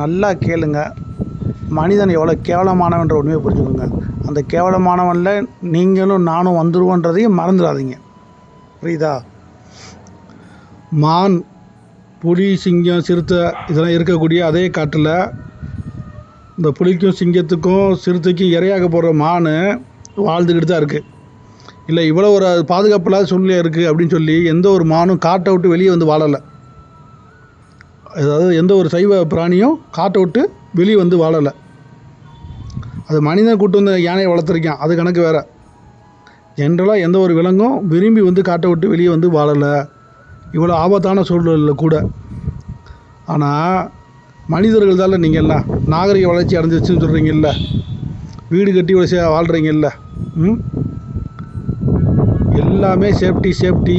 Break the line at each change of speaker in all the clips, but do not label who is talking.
நல்லா கேளுங்க. மனிதன் எவ்வளோ கேவலமானவன்ற உண்மையை புரிஞ்சுக்கோங்க. அந்த கேவலமானவனில் நீங்களும் நானும் வந்துடுவோன்றதையும் மறந்துடாதீங்க. புரியுதா? மான் புலி சிங்கம் சிறுத்தை இதெல்லாம் இருக்கக்கூடிய அதே காட்டில் இந்த புலிக்கும் சிங்கத்துக்கும் சிறுத்தைக்கும் இரையாக போகிற மான் வாழ்ந்துக்கிட்டு தான் இருக்குது இல்லை இவ்வளோ ஒரு பாதுகாப்பு இல்லாத சூழ்நிலை இருக்குது அப்படின்னு சொல்லி எந்த ஒரு மானும் காட்டை விட்டு வெளியே வந்து வாழலை. அதாவது எந்த ஒரு சைவ பிராணியும் காட்டை விட்டு வெளியே வந்து வாழலை. அது மனிதன் கூட்டு வந்து யானையை வளர்த்துருக்கான். அது கணக்கு வேறு. ஜென்ரலாக எந்த ஒரு விலங்கும் விரும்பி வந்து காட்டை விட்டு வெளியே வந்து வாழலை. இவ்வளோ ஆபத்தான சூழ்நிலையில் கூட. ஆனால் மனிதர்கள் தான் நீங்கள்லாம் நாகரிக வளர்ச்சி அடைஞ்சிருச்சுன்னு சொல்கிறீங்கல்ல வீடு கட்டி வசதியாக வாழ்கிறீங்கல்ல ம்? எல்லாமே சேஃப்டி சேஃப்டி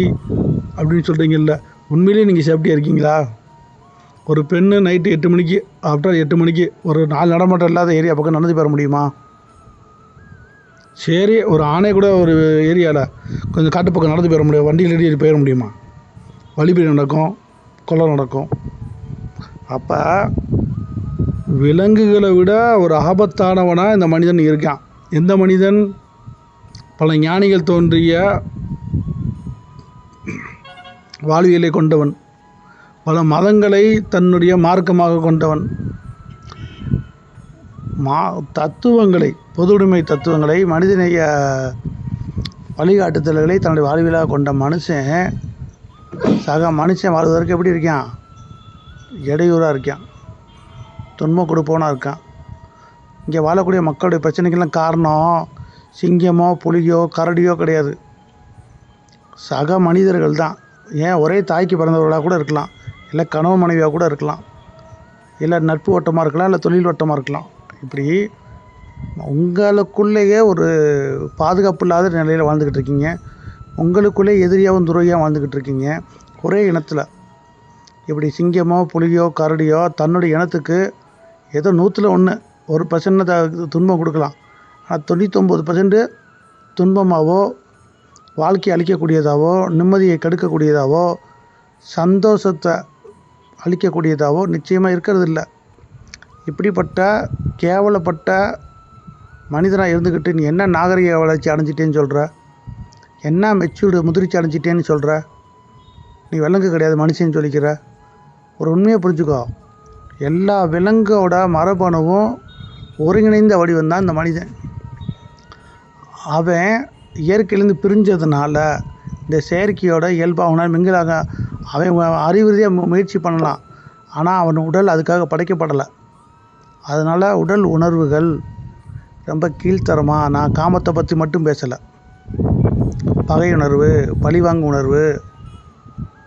அப்படின்னு சொல்கிறீங்கல்ல உண்மையிலேயே நீங்கள் சேஃப்டியாக இருக்கீங்களா? ஒரு பெண்ணு நைட்டு எட்டு மணிக்கு ஆஃப்டர் எட்டு மணிக்கு ஒரு நாலு நடமாட்டம் இல்லாத ஏரியா பக்கம் நடந்து போயிட முடியுமா? சரி ஒரு ஆணை கூட ஒரு ஏரியாவில் கொஞ்சம் காட்டு பக்கம் நடந்து போயிட முடியும். வண்டியில் ஏறி போயிட முடியுமா? வழிபறி நடக்கும் கொலை நடக்கும். அப்போ விலங்குகளை விட ஒரு ஆபத்தானவனாக இந்த மனிதன் இருக்கான். எந்த மனிதன்? பல ஞானிகள் தோன்றிய வாழ்வியலை கொண்டவன். பல மதங்களை தன்னுடைய மார்க்கமாக கொண்டவன். மா தத்துவங்களை பொதுவுடைமை தத்துவங்களை மனிதநேய வழிகாட்டுதல்களை தன்னுடைய வாழ்விலாக கொண்ட மனுஷன் சக மனுஷன் வாழ்வதற்கு எப்படி இருக்கான்? இடையூறாக இருக்கான். துன்பம் கொடுப்போனாக இருக்கான். இங்கே வாழக்கூடிய மக்களுடைய பிரச்சனைக்கெல்லாம் காரணம் சிங்கமோ புலியோ கரடியோ கிடையாது. சக மனிதர்கள் தான் ஏன் ஒரே தாய்க்கு பிறந்தவர்களாக கூட இருக்கலாம். இல்லை கணவன் மனைவியாக கூட இருக்கலாம். இல்லை நட்பு வட்டமாக இருக்கலாம் இல்லை தொழில் வட்டமாக இருக்கலாம். இப்படி உங்களுக்குள்ளேயே ஒரு பாதுகாப்பு இல்லாத நிலையில் வாழ்ந்துக்கிட்டு இருக்கீங்க. உங்களுக்குள்ளே எதிரியாகவும் துறையாகவும் வாழ்ந்துக்கிட்டு இருக்கீங்க. ஒரே இனத்தில். இப்படி சிங்கமோ புலியோ கரடியோ தன்னுடைய இனத்துக்கு ஏதோ நூற்றில் ஒன்று ஒரு பர்சன்ட் துன்பம் கொடுக்கலாம். ஆனால் தொண்ணூத்தொம்பது பர்சன்ட்டு துன்பமாகவோ வாழ்க்கையை அழிக்கக்கூடியதாவோ நிம்மதியை கெடுக்கக்கூடியதாவோ சந்தோஷத்தை அழிக்கக்கூடியதாவோ நிச்சயமாக இருக்கிறது இல்லை இப்படிப்பட்ட கேவலப்பட்ட மனிதனாக இருந்துக்கிட்டு நீ என்ன நாகரிக வளர்ச்சி அடைஞ்சிட்டேன்னு சொல்கிற என்ன மெச்சூர்டு முதிர்ச்சி அடைஞ்சிட்டேன்னு சொல்கிற நீ விலங்கு கிடையாது மனுஷன் சொல்லிக்கிற. ஒரு உண்மையை புரிஞ்சுக்கோ. எல்லா விலங்கோட மரபணுவும் ஒருங்கிணைந்த வடிவம் தான் இந்த மனிதன். அவன் இயற்கையிலேருந்து பிரிஞ்சதுனால இந்த செயற்கையோட இயல்பாக அவனால் மிங்கிலாக அவன் அறிவு ரீதியாக மு- முயற்சி பண்ணலாம். ஆனால் அவன் உடல் அதுக்காக படைக்கப்படலை. அதனால் உடல் உணர்வுகள் ரொம்ப கீழ்த்தரமாக நான் காமத்தை பற்றி மட்டும் பேசலை. பகை உணர்வு பழிவாங்கும் உணர்வு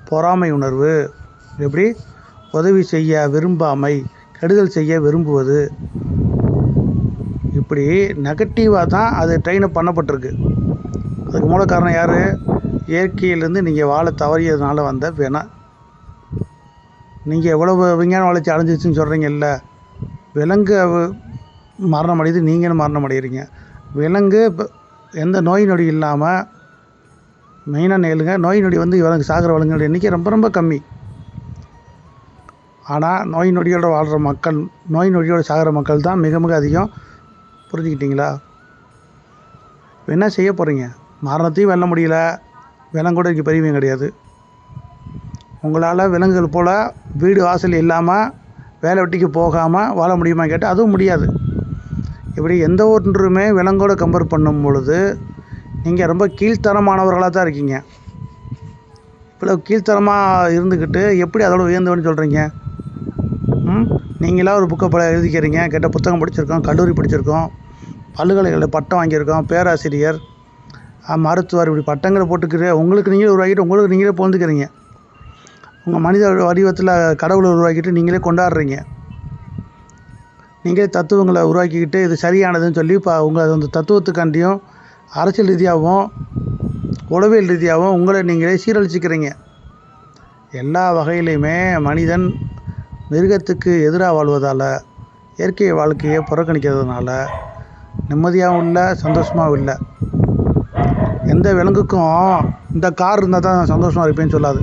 பொறாமை உணர்வு எப்படி? உதவி செய்ய விரும்பாமை கெடுதல் செய்ய விரும்புவது. இப்படி நெகட்டிவாக தான் அது ட்ரெயினப் பண்ணப்பட்டிருக்கு. அதுக்கு மூல காரணம் யார்? இயற்கையிலேருந்து நீங்கள் வாழ தவறியதுனால வந்த வினை. நீங்கள் எவ்வளவு விஞ்ஞான வளர்ச்சி அடைஞ்சிச்சுன்னு சொல்கிறீங்கல்ல விலங்கு அவ- மரணம் அடையுது நீங்களும் மரணம் அடைகிறீங்க விலங்கு இப்போ எந்த நோய் நொடி இல்லாமல் மெயினாக நெல்லுங்க. நோய் நொடி வந்து விலங்கு சாகிற விலங்குடைய எண்ணிக்கை ரொம்ப ரொம்ப கம்மி. ஆனால் நோய் நொடியோட வாழ்கிற மக்கள் நோய் நொடியோட சாகிற மக்கள் தான் மிக மிக அதிகம். புரிஞ்சுக்கிட்டீங்களா? என்ன செய்ய போகிறீங்க மரணத்தையும் வெல்ல முடியல. விலங்கோட இங்கே பெரியவங்க கிடையாது. உங்களால் விலங்குகள் போல் வீடு வாசல் இல்லாமல் வேலை வெட்டிக்கு போகாமல் வாழ முடியுமா கேட்டால் அதுவும் முடியாது. இப்படி எந்த ஒன்றுமே விலங்கோடு கம்பேர் பண்ணும் பொழுது நீங்கள் ரொம்ப கீழ்த்தரமானவர்களாக தான் இருக்கீங்க. இவ்வளோ கீழ்த்தரமாக இருந்துக்கிட்டு எப்படி அதோட உயர்ந்தவன்னு சொல்கிறீங்க ம்? நீங்களாக ஒரு புக்கை ப எழுதிக்கிறீங்க கேட்ட புத்தகம் படிச்சிருக்கோம் கல்லூரி படிச்சிருக்கோம் பல்கலைக்கழக பட்டம் வாங்கியிருக்கோம் பேராசிரியர் மருத்துவர் இப்படி பட்டங்களை போட்டுக்கிற உங்களுக்கு நீங்களே உருவாக்கிட்டு உங்களுக்கு நீங்களே பொழுதுக்கிறீங்க உங்கள் மனித வடிவத்தில் கடவுளை உருவாக்கிட்டு நீங்களே கொண்டாடுறீங்க. நீங்களே தத்துவங்களை உருவாக்கிக்கிட்டு இது சரியானதுன்னு சொல்லி இப்போ உங்கள் அந்த தத்துவத்துக்காண்டியும் அரசியல் ரீதியாகவும் உளவியல் ரீதியாகவும் உங்களை நீங்களே சீரழிச்சிக்கிறீங்க. எல்லா வகையிலையுமே மனிதன் மிருகத்துக்கு எதிராக வாழ்வதால் இயற்கை வாழ்க்கையை புறக்கணிக்கிறதுனால நிம்மதியாகவும் இல்லை சந்தோஷமாகவும் இல்லை. எந்த விலங்குக்கும் இந்த கார் இருந்தால் தான் நான் சந்தோஷமாக இருப்பேன்னு சொல்லாது.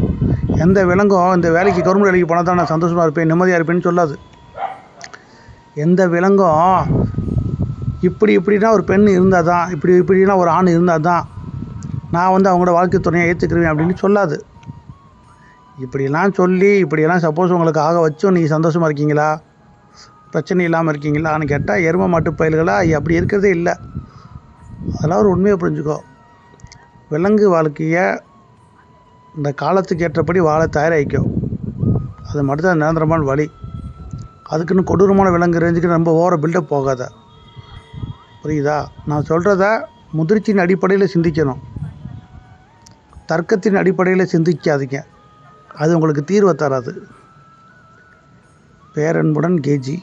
எந்த விலங்கும் இந்த வேலைக்கு கவர்மெண்ட் வேலைக்கு போனால் தான் நான் சந்தோஷமாக இருப்பேன் நிம்மதியாக இருப்பேன்னு சொல்லாது. எந்த விலங்கும் இப்படி இப்படின்னா ஒரு பெண் இருந்தால் தான் இப்படி இப்படின்னா ஒரு ஆண் இருந்தால் தான் நான் வந்து அவங்களோட வாழ்க்கை துணையை ஏற்றுக்கிறேன் அப்படின்னு சொல்லாது. இப்படியெல்லாம் சொல்லி இப்படியெல்லாம் சப்போஸ் உங்களுக்கு ஆக வச்சும் நீங்கள் சந்தோஷமாக இருக்கீங்களா? பிரச்சனை இல்லாமல் இருக்கீங்களான்னு கேட்டால் எரும மாட்டு பயல்களா அப்படி இருக்கிறதே இல்லை. அதெல்லாம் ஒரு உண்மையை புரிஞ்சுக்கோ. விலங்கு வாழ்க்கையை இந்த காலத்துக்கு ஏற்றபடி வாழ தயாராகிக்கும் அது மட்டும்தான் நிரந்தரமான வழி. அதுக்குன்னு கொடூரமான விலங்கு ரேஞ்சுக்கு ரொம்ப ஓர பில்டப் போகாத புரியுதா? நான் சொல்கிறத முதிர்ச்சியின் அடிப்படையில் சிந்திக்கணும். தர்க்கத்தின் அடிப்படையில் சிந்திக்காதீங்க. அது உங்களுக்கு தீர்வை தராது. பேரன்புடன் கேஜி.